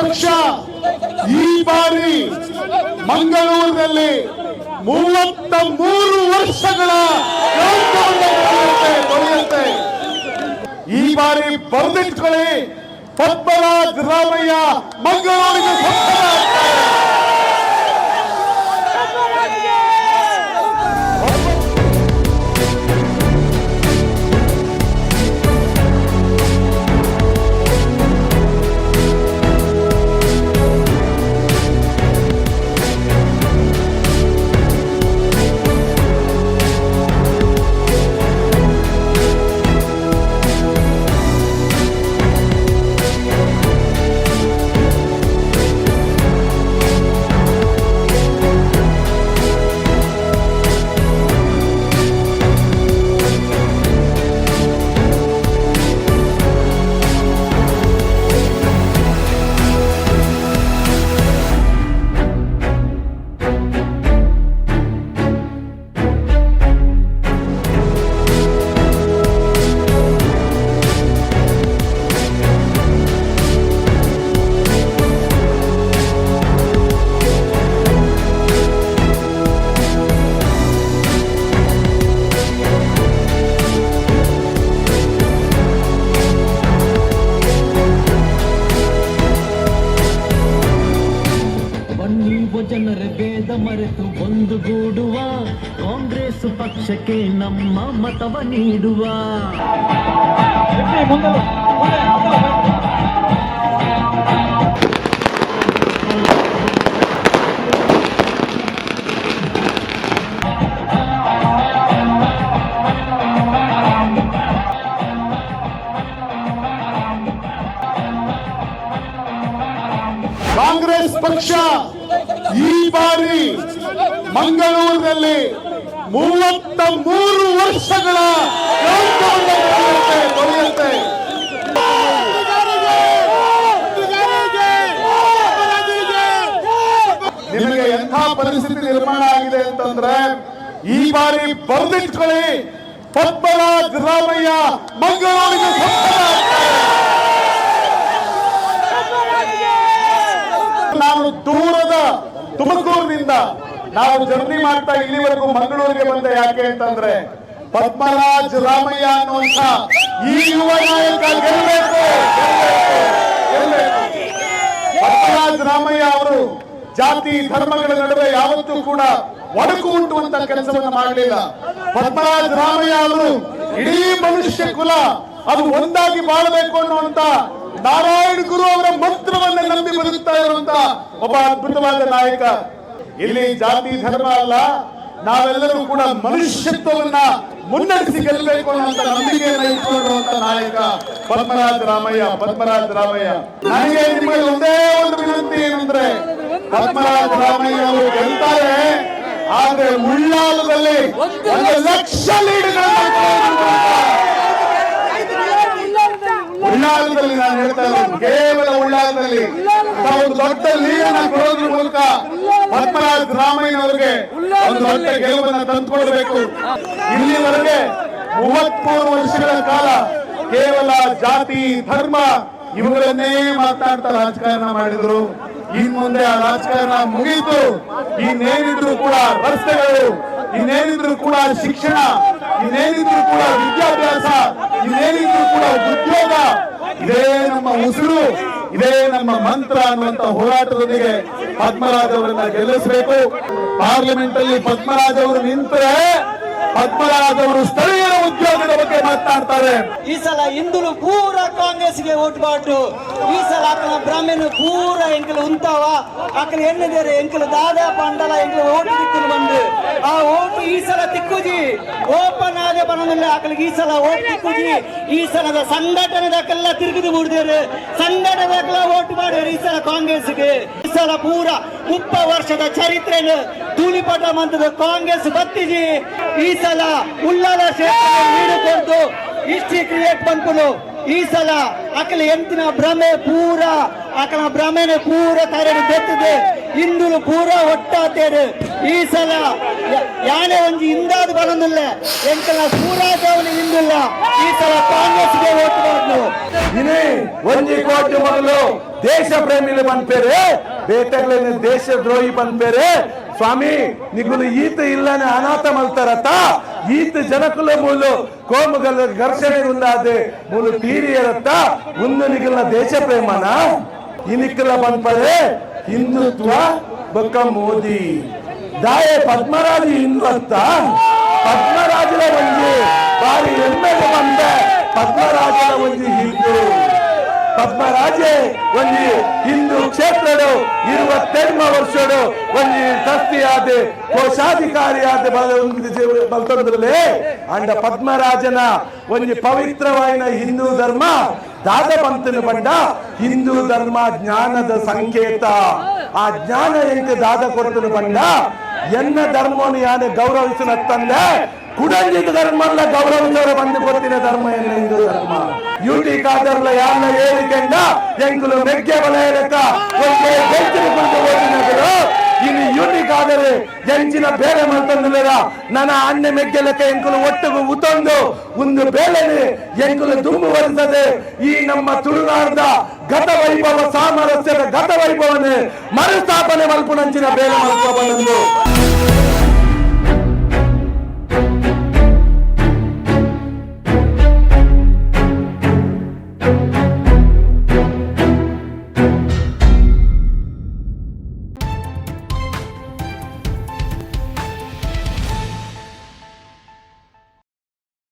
ಪಕ್ಷ ಈ ಬಾರಿ ಮಂಗಳೂರಿನಲ್ಲಿ ಮೂವತ್ತ ಮೂರು ವರ್ಷಗಳ ದೊರೆಯುತ್ತೆ ಈ ಬಾರಿ ಬರೆದಿಟ್ಕೊಳ್ಳಿ ಪದ್ಮರಾಜ್ ರಾಮಯ್ಯ ಮಂಗಳೂರಿಗೆ ಜನರ ಭೇದ ಮರೆತು ಒಂದುಗೂಡುವ ಕಾಂಗ್ರೆಸ್ ಪಕ್ಷಕ್ಕೆ ನಮ್ಮ ಮತವ ನೀಡುವ. ಕಾಂಗ್ರೆಸ್ ಪಕ್ಷ ಈ ಬಾರಿ ಮಂಗಳೂರಿನಲ್ಲಿ ಮೂವತ್ತ ಮೂರು ವರ್ಷಗಳ ದೊರೆಯುತ್ತೆ ನಿಮಗೆ ಎಂಥ ಪರಿಸ್ಥಿತಿ ನಿರ್ಮಾಣ ಆಗಿದೆ ಅಂತಂದ್ರೆ, ಈ ಬಾರಿ ಬರೆದಿಟ್ಕೊಳ್ಳಿ. ಪದ್ಮರಾಜ್ ರಾಮಯ್ಯ ಮಂಗಳೂರಿಗೆ ನಾನು ದೂರದ ತುಮಕೂರಿನಿಂದ ನಾವು ಜರ್ನಿ ಮಾಡ್ತಾ ಇಲ್ಲಿವರೆಗೂ ಮಂಗಳೂರಿಗೆ ಬಂದೆ ಯಾಕೆ ಅಂತಂದ್ರೆ ಪದ್ಮರಾಜ್ ರಾಮಯ್ಯ ಅನ್ನುವಂತ ಈ ಯುವ ನಾಯಕ ಗೆಲ್ಲಬೇಕು ಪದ್ಮರಾಜ್ ರಾಮಯ್ಯ ಅವರು ಜಾತಿ ಧರ್ಮಗಳ ನಡುವೆ ಯಾವತ್ತೂ ಕೂಡ ಒಡಕು ಉಂಟುವಂತ ಕೆಲಸವನ್ನು ಮಾಡಲಿಲ್ಲ. ಪದ್ಮರಾಜ್ ರಾಮಯ್ಯ ಅವರು ಇಡೀ ಮನುಷ್ಯ ಕುಲ, ಅದು ಒಂದಾಗಿ ಬಾಳಬೇಕು ಅನ್ನುವಂತ ನಾರಾಯಣ ಗುರು ಅವರ ಮಂತ್ರವನ್ನ ನಂಬಿ ಬದುಕ್ತಾ ಇರುವಂತ ಒಬ್ಬ ಅದ್ಭುತವಾದ ನಾಯಕ. ಇಲ್ಲಿ ಜಾತಿ, ಧರ್ಮ ಅಲ್ಲ, ನಾವೆಲ್ಲರೂ ಕೂಡ ಮನುಷ್ಯತ್ವವನ್ನ ಮುನ್ನಡೆಸಿ ಗೆಲ್ಲಬೇಕು ಅನ್ನುವಂತ ನಂಬಿಕೆಯನ್ನ ಇಟ್ಕೊಂಡಿರುವಂತ ನಾಯಕ ಪದ್ಮರಾಜ ರಾಮಯ್ಯ ಪದ್ಮರಾಜ ರಾಮಯ್ಯ. ನನಗೆ ನಿಮಗೆ ಒಂದೇ ಒಂದು ವಿನಂತಿ ಏನಂದ್ರೆ, ಪದ್ಮರಾಜ ರಾಮಯ್ಯ ಅವರು ಗೆಲ್ತಾರೆ ಆದ್ರೆ ಉಳ್ಳಾಲದಲ್ಲಿ ಒಂದು ಲಕ್ಷ ಉಳ್ಳಾಲದಲ್ಲಿ ನಾನು ಹೇಳ್ತಾ ಇರೋದು, ಕೇವಲ ಉಳ್ಳಾಲದಲ್ಲಿ ತಾವು ದೊಡ್ಡ ಲೀಡನ್ನ ಕೊಡೋದ್ರ ಮೂಲಕ ಪದ್ಮರಾಜ್ ರಾಮಯ್ಯನವರಿಗೆ ಒಂದು ದೊಡ್ಡ ಗೆಲುವನ್ನ ತಂದುಕೊಡಬೇಕು. ಇಲ್ಲಿವರೆಗೆ ಮೂವತ್ಮೂರು ವರ್ಷಗಳ ಕಾಲ ಕೇವಲ ಜಾತಿ, ಧರ್ಮ ಇವುಗಳನ್ನೇ ಮಾತನಾಡ್ತಾ ರಾಜಕಾರಣ ಮಾಡಿದ್ರು. ಇನ್ ಮುಂದೆ ಆ ರಾಜಕಾರಣ ಮುಗಿಯಿತು. ಇನ್ನೇನಿದ್ರು ಕೂಡ ರಸ್ತೆಗಳು, ಇನ್ನೇನಿದ್ರು ಕೂಡ ಶಿಕ್ಷಣ ಇನ್ನೇನಿದ್ರು ಕೂಡ ವಿದ್ಯಾಭ್ಯಾಸ, ಇನ್ನೇನಿದ್ರು ಕೂಡ ಉದ್ಯೋಗ, ಇದೇ ನಮ್ಮ ಉಸಿರು, ಇದೇ ನಮ್ಮ ಮಂತ್ರ ಅನ್ನುವಂತ ಹೋರಾಟದೊಂದಿಗೆ ಪದ್ಮರಾಜ್ ಅವರನ್ನ ಗೆಲ್ಲಿಸಬೇಕು. ಪಾರ್ಲಿಮೆಂಟ್ ಅಲ್ಲಿ ಪದ್ಮರಾಜ್ ಅವರು ನಿಂತರೆ ಪದ್ಮರಾಜ್ ಅವರು ಸ್ಥಳೀಯರ ಉದ್ಯೋಗದ ಬಗ್ಗೆ ಮಾತನಾಡ್ತಾರೆ. ಈ ಸಲ ಹಿಂದುಲು ಪೂರ ಕಾಂಗ್ರೆಸ್ಗೆ ಓಟ್ ಬಾಟು. ಈ ಸಲ ಅಕ್ಕನ ಬ್ರಾಹ್ಮಣ ಪೂರ ಎಂಕಲು ಉಂತಾವ ಅಕ್ಕನ ಎಣ್ಣೆದೇರು, ಎಂಕಲು ದಾದಾ ಪಂಡಲ, ಎಂಕಲು ಓಟ್ ತಿಕ್ಕಲು ಬಂದು. ಆ ಓಟು ಈ ಸಲ ತಿಕ್ಕುಜಿ. ಓಪನ್ ಬನದಲ್ಲಿ ಅಕ್ಕಲಿಗೆ ಈ ಸಲ ಓಟ್ ಈ ಸಲದ ಸಂಘಟನೆದಕ್ಕೆಲ್ಲ ತಿರುಗಿದು ಬಿಡ್ದೇರು ಸಂಘಟನೆದಕ್ಕೆಲ್ಲ ಓಟ್ ಮಾಡಿದ್ರು ಈ ಸಲ ಕಾಂಗ್ರೆಸ್ಗೆ ಈ ಸಲ ಪೂರ ಮುಪ್ಪ ವರ್ಷದ ಚರಿತ್ರೆ ಧೂಳಿಪಟ ಮಂತದ ಕಾಂಗ್ರೆಸ್ ಬತ್ತಿಜಿ ಈ ಸಲ ಉಳ್ಳಾಲ ಕ್ಷೇತ್ರ ನೀಡು ಕೊಡ್ದು ಹಿಸ್ಟ್ರಿ ಕ್ರಿಯೇಟ್ ಬಂದ್ಕೊಂಡು ಈ ಸಲ ಅಕಲ ಎಂತಿನ ಭ್ರಮೆ ಪೂರ ಅಕಲ ಭ್ರಮೆನೆ ಪೂರ ತರ ಬೆತ್ತದೆ. ಇಂದುಲು ಪೂರ ಒಟ್ಟಾತೇರು ಈ ಸಲ ಯ- ಯಾನೆ ಒಂಜಿ ಇಂದಾದ ಬರೋದಿಲ್ಲ ಎಂಕಲ ಪೂರಾ ದೇವನ ಇಂದಿಲ್ಲ. ಈ ಸಲ ಕಾಂಗ್ರೆಸ್ಗೆ ಓಟ್ ಒಂಜಿ ಕೋಟಿ ಮಗಳು ದೇಶ ಪ್ರೇಮಿಲು ಬಂದ್ಪೇರೆ. ಬೇತರ್ಲೇನೆ ದೇಶ ದ್ರೋಹಿ ಬಂದ್ಪೇರೆ. ಸ್ವಾಮಿ ನಿಗುಲು ಈತ ಇಲ್ಲನೆ ಅನಾಥ ಮಲ್ತಾರತ? ಈತ ಜನಕುಲ ಮೂಲು ಕೋಮುಗಲ ಘರ್ಷಣೆ ಉಂದಾದೆ ಮೂಲು ತೀರಿಯರತ್ತ ಒಂದು ನಿಗುಲ ದೇಶ ಪ್ರೇಮನ? ಇನಿಕ್ಕಲ ಬಂದ್ಪಡೆ ಹಿಂದುತ್ವ ಬೊಕ್ಕ ಮೋದಿ. ದಾಯೆ ಪದ್ಮರಾಜಿ ಹಿಂದುತ್ವ. ಪದ್ಮರಾಜರ ಒಂಜಿ ಬಾರಿ ಹೆಮ್ಮೆಗೆ ಬಂದ. ಪದ್ಮರಾಜನ ಒಂಜಿ ಹಿಂದೂ. ಪದ್ಮರಾಜೆ ಒಂಜಿ ಹಿಂದೂ ಕ್ಷೇತ್ರಡು, ಇರುವತ್ತೆಂಟು ವರ್ಷಡು ಒಂಜಿ ತಸ್ತಿಯಾದ ಕೋಶಾಧಿಕಾರಿಯಾದ ಬಲ್ತಂದ್ರಲೆ. ಅಂಡ ಪದ್ಮರಾಜನ ಒಂಜಿ ಪವಿತ್ರವಾಯಿನ ಹಿಂದೂ ಧರ್ಮ ದಾದ ಪಂತನ ಬಂಡ ಹಿಂದೂ ಧರ್ಮ ಜ್ಞಾನದ ಸಂಕೇತ. ಆ ಜ್ಞಾನ ಎಂಕ ದಾದ ಕೊರತನು ಬಂಡ ಎನ್ನ ಧರ್ಮವನ್ನು ಯಾನೆ ಗೌರವಿಸಿನ ತಂದೆ ಕುಡಂಜಿದ ಧರ್ಮಲ್ಲ ಗೌರವಿಸೋರು ಬಂದು ಗೊತ್ತಿನ ಧರ್ಮ ಎನ್ನ ಹಿಂದೂ ಧರ್ಮ. ಯೂಟಿ ಕಾದರ್ಲ ಯಾರನ್ನ ಹೇಳಿಕೆಂಡ ಬೆಂಚಿನ ಕುರಿತು ಓದಿನಗಳು ಇನ್ನು ಯೂಟಿ ಕಾದರೆ ಎಂಚಿನ ಬೇರೆ ಮಾಡ್ತಂದಿಲ್ಲ ನನ್ನ ಅಣ್ಣ ಮೆಗ್ಗೆ ಲೆಕ್ಕ ಎಂಕುಲು ಒಟ್ಟಿಗೂ ಉತ್ತೊಂದು. ಒಂದು ಬೇಳೆನೆ ಎಂಕುಲು ದುಂಬು ಬರ್ತದೆ ಈ ನಮ್ಮ ತುಳುನಾಡದ ಗತ ವೈಭವ, ಸಾಮರಸ್ಯದ ಗತ ವೈಭವನೆ ಮರುಸ್ಥಾಪನೆ ಮಲ್ಪುನಂಚಿನ ಬೇರೆ ಮಲ್ಪಬಂದು Thank you.